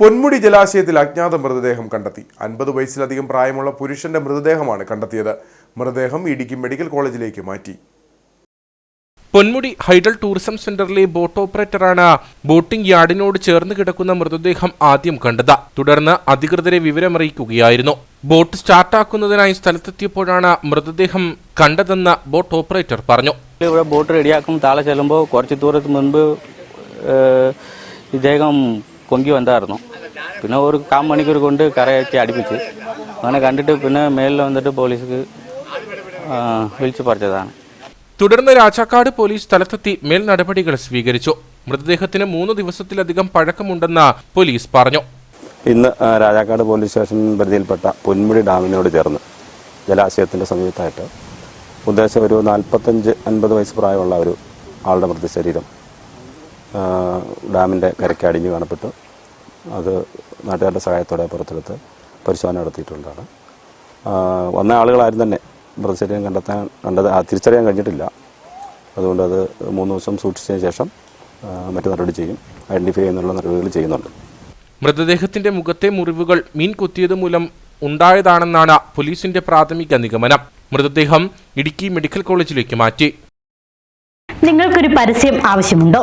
പൊന്മുടി ജലാശയത്തിൽ അജ്ഞാത മൃതദേഹം കണ്ടെത്തി. അൻപത് വയസ്സിലധികം പ്രായമുള്ള പുരുഷന്റെ മൃതദേഹമാണ് കണ്ടെത്തിയത്. മൃതദേഹം ഇടുക്കി മെഡിക്കൽ കോളേജിലേക്ക് മാറ്റി. Ponmudi hydel tourism centre boat ഓപ്പറേറ്ററാണ് boating യാർഡിനോട് ചേർന്ന് കിടക്കുന്ന മൃതദേഹം ആദ്യം കണ്ടത്. തുടർന്ന് അധികൃതരെ വിവരമറിയിക്കുകയായിരുന്നു. ബോട്ട് സ്റ്റാർട്ടാക്കുന്നതിനായി സ്ഥലത്തെത്തിയപ്പോഴാണ് മൃതദേഹം കണ്ടതെന്ന് ബോട്ട് ഓപ്പറേറ്റർ പറഞ്ഞു. ഇവിടെ ബോട്ട് റെഡിയാക്കും. താളെ ചെല്ലുമ്പോൾ കുറച്ച് ദൂരത്തിന് മുൻപ് ഇദ്ദേഹം പൊങ്കി വന്നായിരുന്നു. പിന്നെ ഒരു കാൽ മണിക്കൂർ കൊണ്ട് കരയൊക്കെ അടുപ്പിച്ച്. അങ്ങനെ കണ്ടിട്ട് പിന്നെ മേലിൽ വന്നിട്ട് പോലീസിക്ക് വിളിച്ചു പറഞ്ഞതാണ്. തുടർന്ന് രാജാക്കാട് പോലീസ് സ്ഥലത്തെത്തി മേൽ നടപടികൾ സ്വീകരിച്ചു. മൃതദേഹത്തിന് മൂന്ന് ദിവസത്തിലധികം പഴക്കമുണ്ടെന്ന് പോലീസ് പറഞ്ഞു. ഇന്ന് രാജാക്കാട് പോലീസ് സ്റ്റേഷൻ പരിധിയിൽപ്പെട്ട പൊന്മുടി ഡാമിനോട് ചേർന്ന് ജലാശയത്തിന്റെ സമീപത്തായിട്ട് ഉദ്ദേശം ഒരു നാൽപ്പത്തഞ്ച് അൻപത് വയസ്സ് പ്രായമുള്ള ഒരു ആളുടെ മൃതശരീരം ഡാമിന്റെ കരയ്ക്ക് അടിഞ്ഞ് കാണപ്പെട്ടു. അത് നാട്ടുകാരുടെ സഹായത്തോടെ പുറത്തെടുത്ത് പരിശോധന നടത്തിയിട്ടുള്ളതാണ്. വന്ന ആളുകളാരും തന്നെ മൃതശരീരം കണ്ടെത്താൻ കണ്ടത് ആ, തിരിച്ചറിയാൻ കഴിഞ്ഞിട്ടില്ല. അതുകൊണ്ട് അത് മൂന്ന് ദിവസം സൂക്ഷിച്ചതിന് ശേഷം മറ്റു നടപടി ചെയ്യും. ഐഡന്റിഫൈ ചെയ്യുന്നുള്ള നടപടികൾ ചെയ്യുന്നുണ്ട്. മൃതദേഹത്തിന്റെ മുഖത്തെ മുറിവുകൾ മീൻ കുത്തിയത് മൂലം ഉണ്ടായതാണെന്നാണ് പോലീസിന്റെ പ്രാഥമിക നിഗമനം. മൃതദേഹം ഇടുക്കി മെഡിക്കൽ കോളേജിലേക്ക് മാറ്റി. നിങ്ങൾക്കൊരു പരസ്യം ആവശ്യമുണ്ടോ?